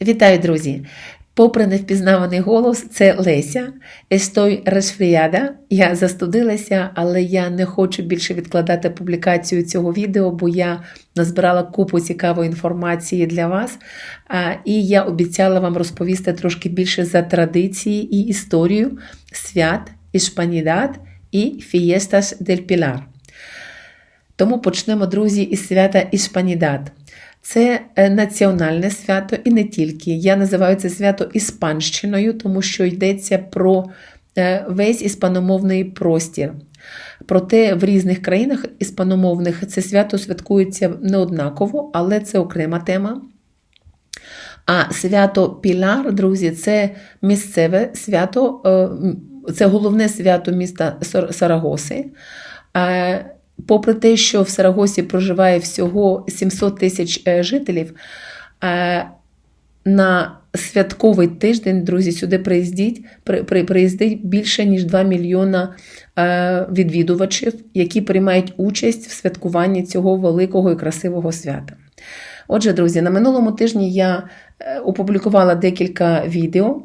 Вітаю, друзі! Попри невпізнаваний голос, це Леся. Естой resfriada. Я застудилася, але я не хочу більше відкладати публікацію цього відео, бо я назбирала купу цікавої інформації для вас. І я обіцяла вам розповісти трошки більше за традиції і історію свят Ішпанідат і Фієстас дель Пілар. Тому почнемо, друзі, із свята Ішпанідат. Це е, національне свято і не тільки. Я називаю це свято іспанщиною, тому що йдеться про е, весь іспаномовний простір. Проте в різних країнах іспаномовних це свято святкується неоднаково, але це окрема тема. А свято Пілар, друзі, це місцеве свято, е, це головне свято міста Сарагоси. Попри те, що в Сарагосі проживає всього 700 тисяч е, жителів, е, на святковий тиждень, друзі, сюди приїздять, при, при, приїздить більше ніж 2 мільйона е, відвідувачів, які приймають участь в святкуванні цього великого і красивого свята. Отже, друзі, на минулому тижні я опублікувала декілька відео.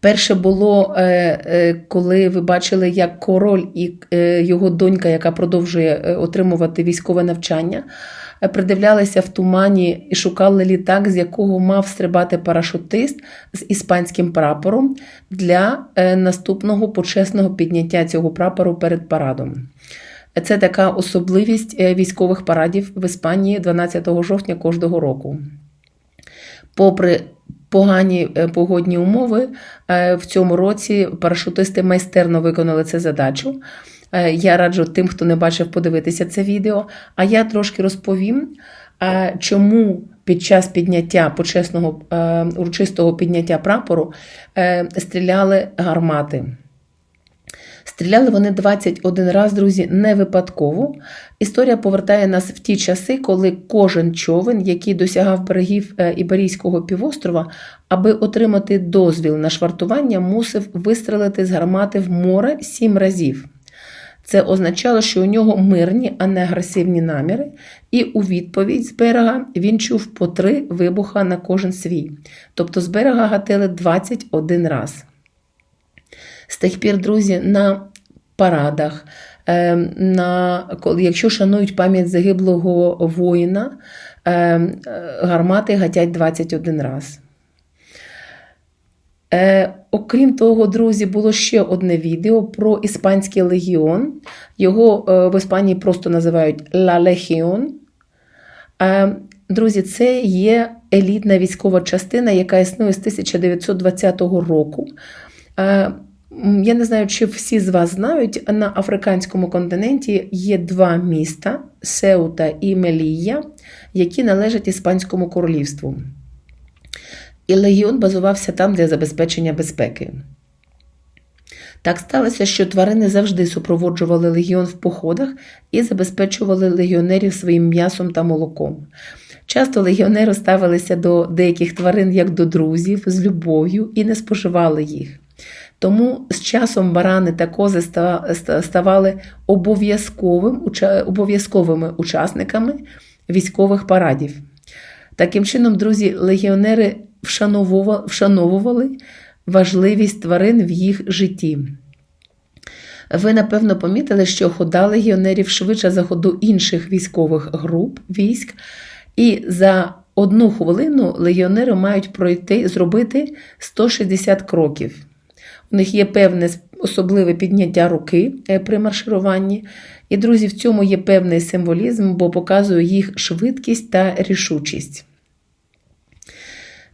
Перше було, е, е, коли ви бачили, як король і е, його донька, яка продовжує отримувати військове навчання, придивлялися в тумані і шукали літак, з якого мав стрибати парашутист з іспанським прапором для наступного почесного підняття цього прапору перед парадом. Це така особливість військових парадів в Іспанії 12 жовтня кожного року. Попри погані е, погодні умови е, в цьому році парашутисти майстерно виконали цю задачу. Е, я раджу тим, хто не бачив, подивитися це відео. А я трошки розповім, чому під час підняття почесного урочистого підняття прапору стріляли гармати. Стріляли вони 21 раз, друзі, не випадково. Історія повертає нас в ті часи, коли кожен човен, який досягав берегів е, Іберійського півострова, аби отримати дозвіл на швартування, мусив вистрелити з гармати в море сім разів. Це означало, що у нього мирні, а не агресивні наміри, і у відповідь з берега він чув по три вибуха на кожен свій. Тобто з берега гатили 21 раз. З тих пір, друзі, на парадах, ем, на, якщо шанують пам'ять загиблого воїна, ем, гармати гатять 21 раз. Е, окрім того, друзі, було ще одне відео про іспанський легіон. Його е, в Іспанії просто називають La Legion. Е, друзі, це є елітна військова частина, яка існує з 1920 року. Я не знаю, чи всі з вас знають, на африканському континенті є два міста Сеута і Мелія, які належать Іспанському королівству. І легіон базувався там для забезпечення безпеки. Так сталося, що тварини завжди супроводжували легіон в походах і забезпечували легіонерів своїм м'ясом та молоком. Часто легіонери ставилися до деяких тварин як до друзів з любов'ю і не споживали їх. Тому з часом барани та кози ставали обов'язковим, обов'язковими учасниками військових парадів. Таким чином, друзі, легіонери вшановували важливість тварин в їх житті. Ви, напевно, помітили, що хода легіонерів швидше за ходу інших військових груп військ, і за одну хвилину легіонери мають пройти, зробити 160 кроків. У них є певне особливе підняття руки е, при маршируванні. І, друзі, в цьому є певний символізм, бо показує їх швидкість та рішучість.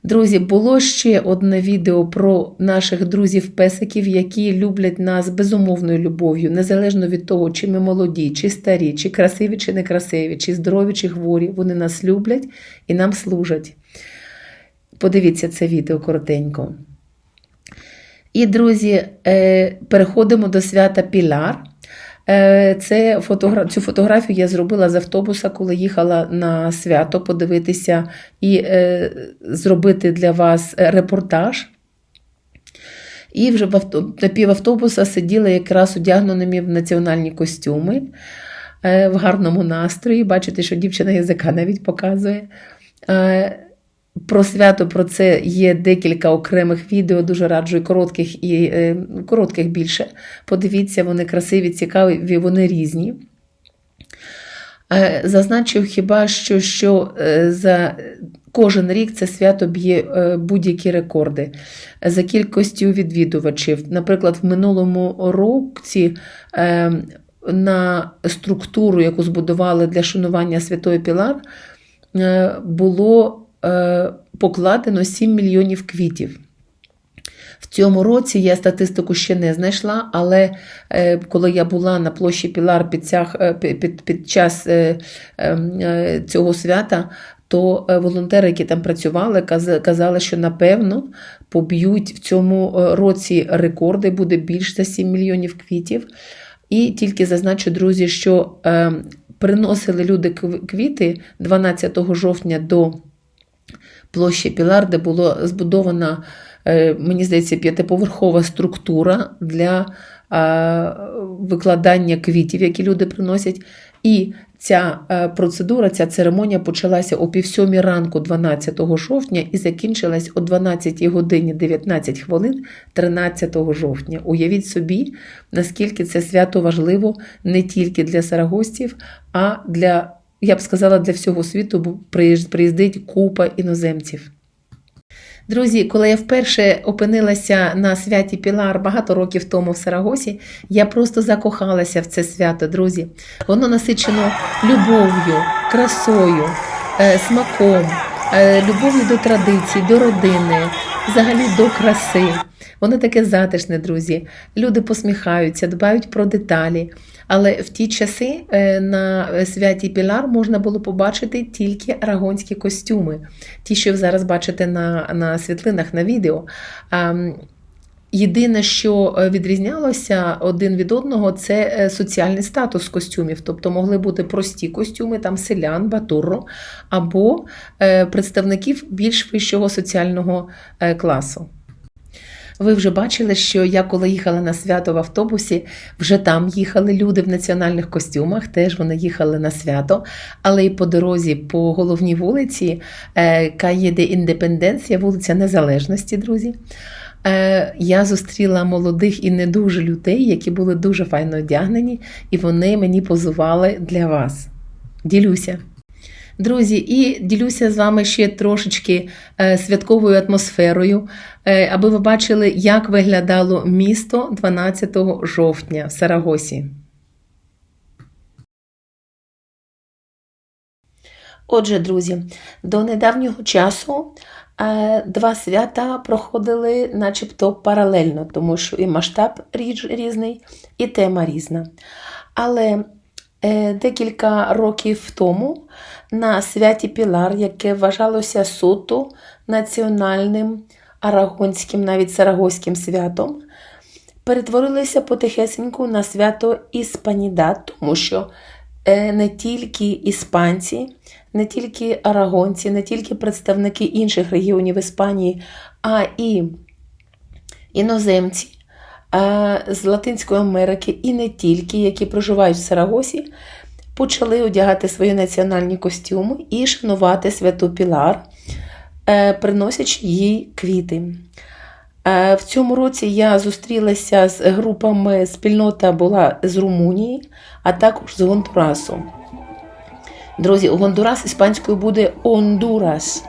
Друзі, було ще одне відео про наших друзів-песиків, які люблять нас безумовною любов'ю, незалежно від того, чи ми молоді, чи старі, чи красиві, чи некрасиві, чи здорові, чи хворі. Вони нас люблять і нам служать. Подивіться це відео коротенько. І, друзі, е, переходимо до свята Пілар. Е, це фотогра... Цю фотографію я зробила з автобуса, коли їхала на свято подивитися і е, зробити для вас репортаж. І вже в авто... на півавтобуса сиділи якраз одягненими в національні костюми в гарному настрої. Бачите, що дівчина язика навіть показує. Про свято про це є декілька окремих відео, дуже раджу і коротких і е, коротких більше. Подивіться, вони красиві, цікаві, вони різні. Е, Зазначив хіба що, що е, за кожен рік це свято б'є е, будь-які рекорди за кількістю відвідувачів. Наприклад, в минулому році е, на структуру, яку збудували для шанування Святої Пілар, е, було покладено 7 мільйонів квітів. В цьому році я статистику ще не знайшла, але е, коли я була на площі Пілар під, цях, е, під, під, час е, е, цього свята, то е, волонтери, які там працювали, казали, що напевно поб'ють в цьому е, році рекорди, буде більш за 7 мільйонів квітів. І тільки зазначу, друзі, що е, приносили люди квіти 12 жовтня до площі Пілар, де була збудована, е, мені здається, п'ятиповерхова структура для е, викладання квітів, які люди приносять. І ця е, процедура, ця церемонія почалася о півсьомій ранку 12 жовтня і закінчилась о 12 годині 19 хвилин 13 жовтня. Уявіть собі, наскільки це свято важливо не тільки для сарагостів, а для, я б сказала, для всього світу, бо приїздить купа іноземців. Друзі, коли я вперше опинилася на святі Пілар багато років тому в Сарагосі, я просто закохалася в це свято, друзі. Воно насичено любов'ю, красою, е, смаком, е, любов'ю до традицій, до родини, взагалі до краси. Воно таке затишне, друзі. Люди посміхаються, дбають про деталі. Але в ті часи е, на святі Пілар можна було побачити тільки арагонські костюми, ті, що ви зараз бачите на, на світлинах, на відео. Єдине, що е, відрізнялося один від одного, це е, соціальний статус костюмів. Тобто могли бути прості костюми, там селян, батурро, або е, представників більш вищого соціального класу. Ви вже бачили, що я коли їхала на свято в автобусі, вже там їхали люди в національних костюмах, теж вони їхали на свято, але і по дорозі по головній вулиці Кає де Індепенденція, вулиця Незалежності, друзі. Е, Я зустріла молодих і не дуже людей, які були дуже файно одягнені, і вони мені позували для вас. Ділюся. Друзі, і ділюся з вами ще трошечки е, святковою атмосферою, е, аби ви бачили, як виглядало місто 12 жовтня в Сарагосі. Отже, друзі, до недавнього часу два свята проходили начебто паралельно, тому що і масштаб різний, і тема різна. Але е, декілька років тому на святі Пілар, яке вважалося суто національним арагонським, навіть сарагоським святом, перетворилися потихесеньку на свято Іспанідат, тому що не тільки іспанці, не тільки арагонці, не тільки представники інших регіонів Іспанії, а і іноземці е, з Латинської Америки, і не тільки, які проживають в Сарагосі, почали одягати свої національні костюми і шанувати святу Пілар, е, приносячи їй квіти. Е, В цьому році я зустрілася з групами, спільнота була з Румунії, а також з Гондурасу. Друзі, Гондурас іспанською буде Ондурас.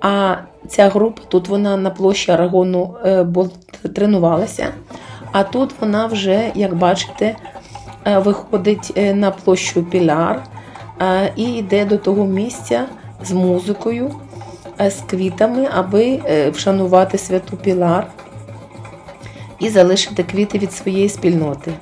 А ця група тут вона на площі Арагону е, тренувалася. А тут вона вже, як бачите, е, виходить на площу Піляр і йде до того місця з музикою, з квітами, аби е, вшанувати святу Пілар і залишити квіти від своєї спільноти.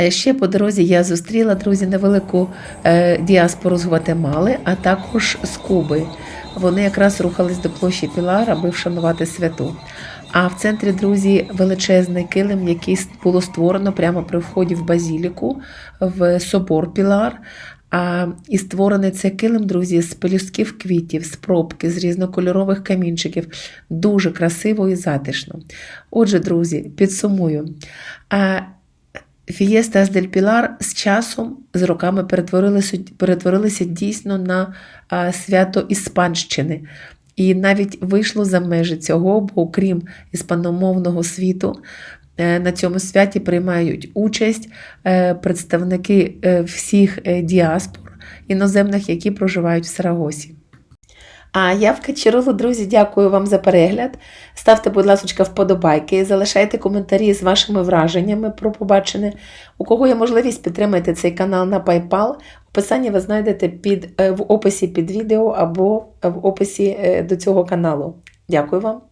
Е, Ще по дорозі я зустріла, друзі, невелику е, діаспору з Гватемали, а також з Куби. Вони якраз рухались до площі Пілар, аби вшанувати святу. А в центрі, друзі, величезний килим, який було створено прямо при вході в базіліку в собор Пілар. А, і створений цей килим, друзі, з пелюстків квітів, з пробки, з різнокольорових камінчиків. Дуже красиво і затишно. Отже, друзі, підсумую. А, Фієстас дель Пілар з часом, з роками перетворилися, перетворилися дійсно на свято Іспанщини. І навіть вийшло за межі цього, бо окрім іспаномовного світу, е, на цьому святі приймають участь е, представники е, всіх діаспор іноземних, які проживають в Сарагосі. А я в Качерилу, друзі, дякую вам за перегляд. Ставте, будь ласка, вподобайки, залишайте коментарі з вашими враженнями про побачене. У кого є можливість, підтримайте цей канал на PayPal. Описання ви знайдете під, е, в описі під відео або в описі е, до цього каналу. Дякую вам.